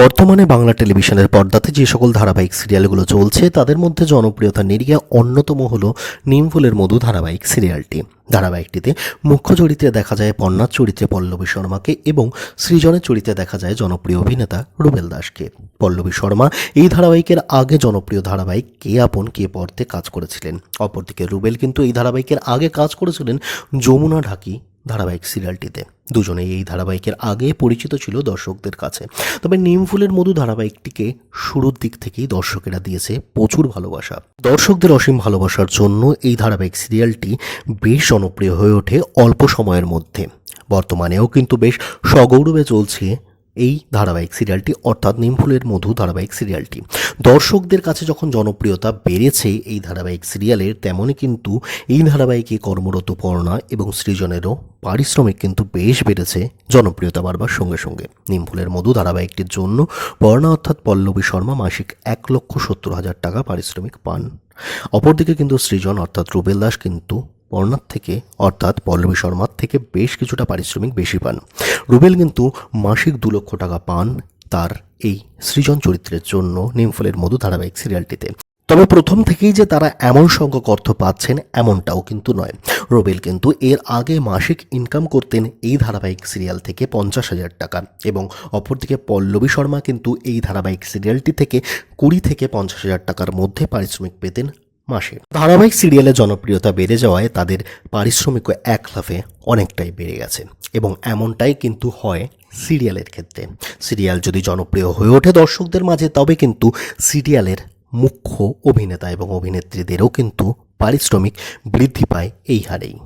বর্তমানে বাংলা টেলিভিশনের পর্দাতে যে সকল ধারাবাহিক সিরিয়ালগুলো চলছে, তাদের মধ্যে জনপ্রিয়তা নিরিয়ে অন্যতম হল নিমফুলের মধু ধারাবাহিক সিরিয়ালটি। ধারাবাহিকটিতে মুখ্য চরিত্রে দেখা যায় পন্নার চরিত্রে পল্লবী শর্মাকে এবং সৃজনের চরিত্রে দেখা যায় জনপ্রিয় অভিনেতা রুবেল দাসকে। পল্লবী শর্মা, এই ধারাবাহিকের আগে জনপ্রিয় ধারাবাহিক কে আপন, কে পর্তে কাজ করেছিলেন। অপরদিকে রুবেল কিন্তু এই ধারাবাহিকের আগে কাজ করেছিলেন যমুনা ঢাকি ধারাবাহিক সিরিয়ালটিতে। দুজনেই এই ধারাবাহিকের আগে পরিচিত ছিল দর্শকদের কাছে। তবে নিমফুলের মধু ধারাবাহিকটিকে শুরুর দিক থেকেই দর্শকেরা দিয়েছে প্রচুর ভালোবাসা। দর্শকদের অসীম ভালোবাসার জন্য এই ধারাবাহিক সিরিয়ালটি বেশ জনপ্রিয় হয়ে ওঠে অল্প সময়ের মধ্যে। বর্তমানেও কিন্তু বেশ সগৌরবে চলছে এই ধারাবাহিক সিরিয়ালটি, অর্থাৎ নিমফুলের মধু ধারাবাহিক সিরিয়ালটি। দর্শকদের কাছে যখন জনপ্রিয়তা বেড়েছে এই ধারাবাহিক সিরিয়ালের, তেমনই কিন্তু এই ধারাবাহিকে কর্মরত পর্ণা এবং সৃজনেরও পারিশ্রমিক কিন্তু বেশ বেড়েছে জনপ্রিয়তা বাড়বার সঙ্গে সঙ্গে। নিমফুলের মধু ধারাবাহিকটির জন্য পর্ণা অর্থাৎ পল্লবী শর্মা মাসিক এক লক্ষ সত্তর হাজার টাকা পারিশ্রমিক পান। অপরদিকে কিন্তু সৃজন, অর্থাৎ রুবেল দাস কিন্তু পর্ণার থেকে, অর্থাৎ পল্লবী শর্মার থেকে বেশ কিছুটা পারিশ্রমিক বেশি পান। রুবেল কিন্তু মাসিক দু লক্ষ টাকা পান তার এই সৃজন চরিত্রের জন্য নিমফুলের মধু ধারাবাহিক সিরিয়ালটিতে। তবে প্রথম থেকেই যে তারা এমন সংখ্যক অর্থ পাচ্ছেন এমনটাও কিন্তু নয়। রোবেল কিন্তু এর আগে মাসিক ইনকাম করতেন এই ধারাবাহিক সিরিয়াল থেকে পঞ্চাশ হাজার টাকা এবং অপরদিকে পল্লবী শর্মা কিন্তু এই ধারাবাহিক সিরিয়ালটি থেকে কুড়ি থেকে পঞ্চাশ হাজার টাকার মধ্যে পারিশ্রমিক পেতেন মাসে। ধারাবাহিক সিরিয়ালের জনপ্রিয়তা বেড়ে যাওয়ায় তাদের পারিশ্রমিকও এক লাফে অনেকটাই বেড়ে গেছে এবং এমনটাই কিন্তু হয় সিরিয়ালের ক্ষেত্রে। সিরিয়াল যদি জনপ্রিয় হয়ে ওঠে দর্শকদের মাঝে, তবে কিন্তু সিরিয়ালের মুখ্য অভিনেতা এবং অভিনেত্রীদেরও কিন্তু পারিশ্রমিক বৃদ্ধি পায় এই হারেই।